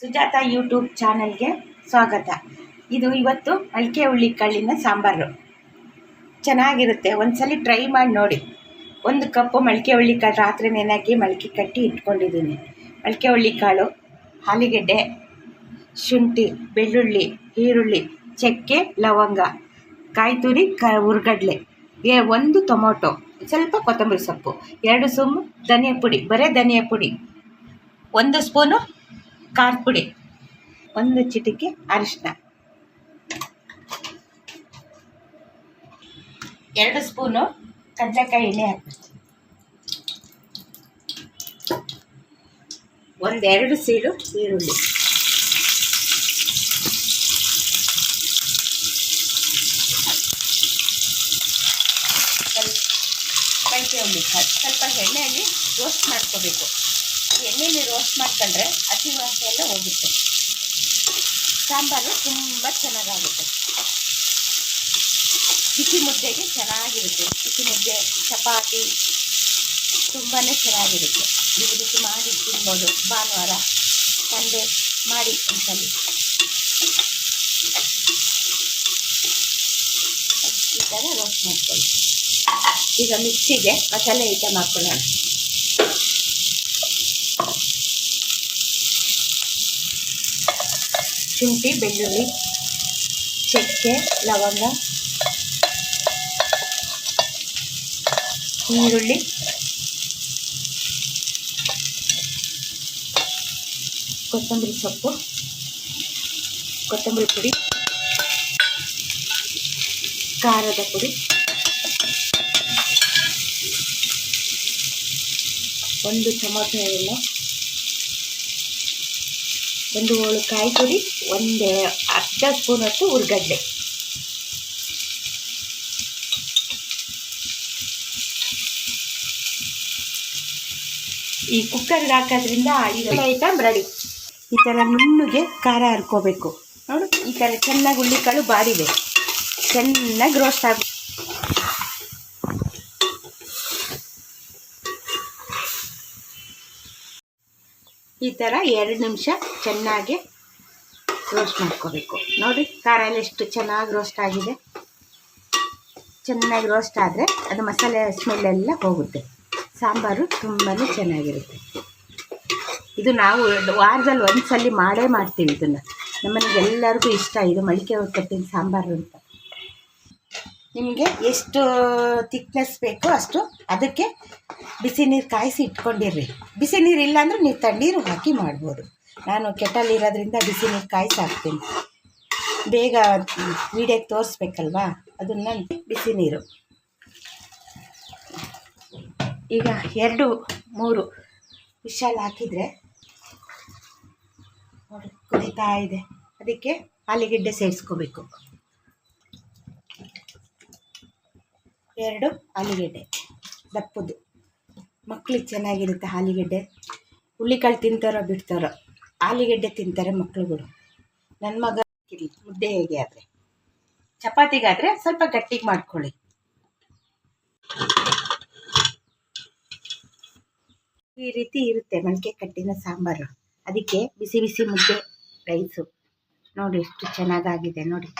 Sujata YouTube ಚಾನಲ್ಗೆ ಸ್ವಾಗತ. ಇದು ಇವತ್ತು ಮಲ್ಕೆ ಹುಳ್ಳಿ ಕಾಳಿನ ಸಾಂಬಾರು. ಚೆನ್ನಾಗಿರುತ್ತೆ, ಒಂದ್ಸಲಿ ಟ್ರೈ ಮಾಡಿ ನೋಡಿ. ಒಂದು ಕಪ್ಪು ಮಳಕೆ ಹುಳ್ಳಿ ಕಾಳು ರಾತ್ರಿ ನೆನಾಕಿ ಮಲ್ಕೆ ಕಟ್ಟಿ ಇಟ್ಕೊಂಡಿದ್ದೀನಿ. ಮಳಕೆ ಹುಳ್ಳಿ ಕಾಳು, ಆಲೂಗೆಡ್ಡೆ, ಶುಂಠಿ, ಬೆಳ್ಳುಳ್ಳಿ, ಈರುಳ್ಳಿ, ಚಕ್ಕೆ, ಲವಂಗ ಕಾಯಿ ತುರಿ ಕ, ಹುರ್ಗಡ್ಲೆ. ಏ ಒಂದು ಟೊಮೊಟೊ, ಸ್ವಲ್ಪ ಕೊತ್ತಂಬರಿ ಸೊಪ್ಪು, ಎರಡು ಸುಮ್ಮು ಧನಿಯಾ ಪುಡಿ, ಬರೀ ಧನಿಯಾ ಪುಡಿ. ಒಂದು ಸ್ಪೂನು ಖಾರದ ಪುಡಿ ಒಂದು ಚಿಟಿಕೆ ಅರಿಶಿನ ಎರಡು ಸ್ಪೂನು ಕಡಲೆಕಾಯಿ ಎಣ್ಣೆ ಹಾಕಬೇಕು. ಒಂದೆರಡು ಸೀಳು ಈರುಳ್ಳಿ. ಸ್ವಲ್ಪ ಎಣ್ಣೆಯಲ್ಲಿ ರೋಸ್ಟ್ ಮಾಡ್ಕೋಬೇಕು. ಎಣ್ಣೆಯಲ್ಲಿ ರೋಸ್ಟ್ ಮಾಡ್ಕೊಂಡ್ರೆ ಹಸಿ ವಾಸನೆ ಎಲ್ಲ ಹೋಗುತ್ತೆ. ಸಾಂಬಾರು ತುಂಬ ಚೆನ್ನಾಗಾಗುತ್ತೆ. ಬಿಸಿ ಮುದ್ದೆಗೆ ಚೆನ್ನಾಗಿರುತ್ತೆ. ಬಿಸಿ ಮುದ್ದೆ, ಚಪಾತಿ ತುಂಬಾ ಚೆನ್ನಾಗಿರುತ್ತೆ. ಈ ರೀತಿ ಮಾಡಿ ತಿನ್ಬೋದು ಭಾನುವಾರ, ಸಂಡೆ ಮಾಡಿ ಒಂದ್ಸಲಿ ಈ ಥರ ರೋಸ್ಟ್ ಮಾಡ್ಕೊಳ್ಳಿ. ಈಗ ಮಿಕ್ಸಿಗೆ ಮಸಾಲೆ ಐಟಮ್ ಹಾಕ್ಕೊಳ್ಳೋಣ ಶುಂಠಿ ಬೆಳ್ಳುಳ್ಳಿ ಚಕ್ಕೆ ಲವಂಗ ಈರುಳ್ಳಿ ಕೊತ್ತಂಬರಿ ಸೊಪ್ಪು ಕೊತ್ತಂಬರಿ ಪುಡಿ ಖಾರದ ಪುಡಿ ಒಂದು ಎಣ್ಣೆ ಒಂದು ಹೋಳು ಕಾಯಿ ತುರಿ ಒಂದು ಅರ್ಧ ಸ್ಪೂನಷ್ಟು ಹುರ್ಗಡ್ಲೆ ಈ ಕುಕ್ಕರ್ಗೆ ಹಾಕೋದ್ರಿಂದ ಇದೆಲ್ಲ ಐಟಮ್ ರೆಡಿ ಈ ಥರ ನುಣ್ಣಗೆ ಖಾರ ಹರ್ಕೋಬೇಕು ನೋಡು ಈ ಥರ ಚೆನ್ನಾಗಿ ಹುಳ್ಳಿಕಾಳು ಬಾಡಿದೆ ಚೆನ್ನಾಗಿ ರೋಸ್ಟ್ ಆಗ ಈ ಥರ ಎರಡು ನಿಮಿಷ ಚೆನ್ನಾಗಿ ರೋಸ್ಟ್ ಮಾಡ್ಕೋಬೇಕು. ನೋಡಿ ಖಾರ ಎಲ್ಲ ಎಷ್ಟು ಚೆನ್ನಾಗಿ ರೋಸ್ಟ್ ಆಗಿದೆ. ಚೆನ್ನಾಗಿ ರೋಸ್ಟ್ ಆದರೆ ಅದು ಮಸಾಲೆ ಸ್ಮೆಲ್ಲೆಲ್ಲ ಹೋಗುತ್ತೆ. ಸಾಂಬಾರು ತುಂಬಾ ಚೆನ್ನಾಗಿರುತ್ತೆ. ಇದು ನಾವು ವಾರದಲ್ಲಿ ಒಂದು ಸಲ ಮಾಡೇ ಮಾಡ್ತೀವಿ ಇದನ್ನು. ನಮ್ಮನೆಗೆ ಎಲ್ಲರಿಗೂ ಇಷ್ಟ, ಇದು ಮಡಿಕೆ ಕಟ್ಟಿನ ಸಾಂಬಾರು ಅಂತ. ನಿಮಗೆ ಎಷ್ಟು ತಿಕ್ನೆಸ್ ಬೇಕೋ ಅಷ್ಟು ಅದಕ್ಕೆ ಬಿಸಿ ನೀರು ಕಾಯಿಸಿ ಇಟ್ಕೊಂಡಿರ್ರಿ. ಬಿಸಿ ನೀರು ಇಲ್ಲ ಅಂದರೆ ನೀವು ತಣ್ಣೀರು ಹಾಕಿ ಮಾಡ್ಬೋದು. ನಾನು ಕೆಟಲ್ ಇರೋದ್ರಿಂದ ಬಿಸಿ ನೀರು ಕಾಯಿಸಿ ಹಾಕ್ತೀನಿ. ಬೇಗ ವೀಡಿಯೋಗೆ ತೋರಿಸ್ಬೇಕಲ್ವಾ? ಅದನ್ನು ಬಿಸಿ ನೀರು ಈಗ ಎರಡು, ಮೂರು. ವಿಶಾಲ್ ಹಾಕಿದರೆ ಕುದೀತಾ ಇದೆ. ಅದಕ್ಕೆ ಆಲಿಗೆಡ್ಡೆ ಸೇರಿಸ್ಕೋಬೇಕು. ಎರಡು ಆಲೂಗೆಡ್ಡೆ. ದಪ್ಪದು. ಮಕ್ಳಿಗೆ ಚೆನ್ನಾಗಿರುತ್ತೆ ಆಲೂಗೆಡ್ಡೆ. ಹುಳ್ಳಿಕಾಳು ತಿಂತಾರೋ ಬಿಡ್ತಾರೋ, ಆಲೂಗೆಡ್ಡೆ ತಿಂತಾರೆ ಮಕ್ಳುಗಳು. ನನ್ನ ಮಗ ಮುದ್ದೆ ಹೇಗೆ ಆದರೆ? ಚಪಾತಿಗಾದರೆ ಸ್ವಲ್ಪ ಗಟ್ಟಿಗೆ ಮಾಡ್ಕೊಳ್ಳಿ. ಈ ರೀತಿ ಇರುತ್ತೆ ಮೊಳಕೆ ಕಟ್ಟಿನ ಸಾಂಬಾರು. ಅದಕ್ಕೆ ಬಿಸಿ ಬಿಸಿ ಮುದ್ದೆ, ರೈಸು. ನೋಡಿ ಎಷ್ಟು ಚೆನ್ನಾಗಾಗಿದೆ ನೋಡಿ.